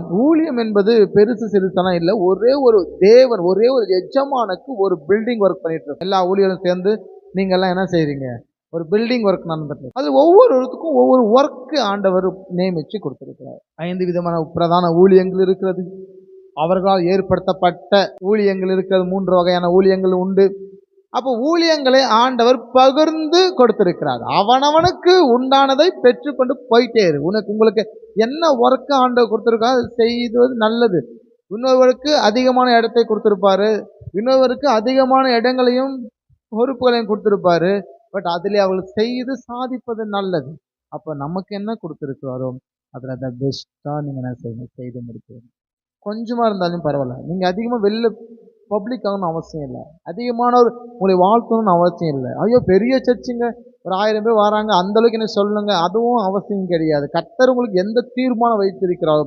ஊழியம் என்பது பெருசு சிறுசெல்லாம் இல்லை ஒரே ஒரு தேவன் ஒரே ஒரு எஜமானுக்கு ஒரு பில்டிங் ஒர்க் பண்ணிட்டு இருக்கோம் எல்லா ஊழியரும் சேர்ந்து நீங்கள்லாம் என்ன செய்வீங்க ஒரு பில்டிங் ஒர்க் நடந்துட்டு அது ஒவ்வொருத்துக்கும் ஒவ்வொரு ஒர்க்கு ஆண்டவர் நியமித்து கொடுத்துருக்கிறார். ஐந்து விதமான பிரதான ஊழியங்கள் இருக்கிறது. அவர்களால் ஏற்படுத்தப்பட்ட ஊழியங்கள் இருக்கிறது. மூன்று வகையான ஊழியங்கள் உண்டு. அப்போ ஊழியங்களை ஆண்டவர் பகிர்ந்து கொடுத்திருக்கிறார். அவனவனுக்கு உண்டானதை பெற்றுக்கொண்டு போயிட்டே இரு. உனக்கு உங்களுக்கு என்ன ஒர்க்கு ஆண்டவர் கொடுத்துருக்கா அது செய்வது நல்லது. இன்னொருவருக்கு அதிகமான இடத்தை கொடுத்துருப்பாரு. இன்னொருவருக்கு அதிகமான இடங்களையும் பொறுப்புகளையும் கொடுத்துருப்பாரு. பட் அதிலே அவர்கள் செய்து சாதிப்பது நல்லது. அப்போ நமக்கு என்ன கொடுத்துருக்காரோ அதில் அதை பெஸ்ட்டாக நீங்கள் என்ன செய்யணும்? செய்து முடிக்கணும். கொஞ்சமாக இருந்தாலும் பரவாயில்ல. நீங்கள் அதிகமாக வெளில பப்ளிக் ஆகணும்னு அவசியம் இல்லை. அதிகமானவர் உங்களை வாழ்த்தணும்னு அவசியம் இல்லை. ஐயோ பெரிய சர்ச்சுங்க. ஒரு ஆயிரம் பேர் வராங்க. அந்தளவுக்கு என்ன சொல்லுங்க. அதுவும் அவசியம் கிடையாது. கர்த்தர் உங்களுக்கு எந்த தீர்மானம் வைத்திருக்கிறாரோ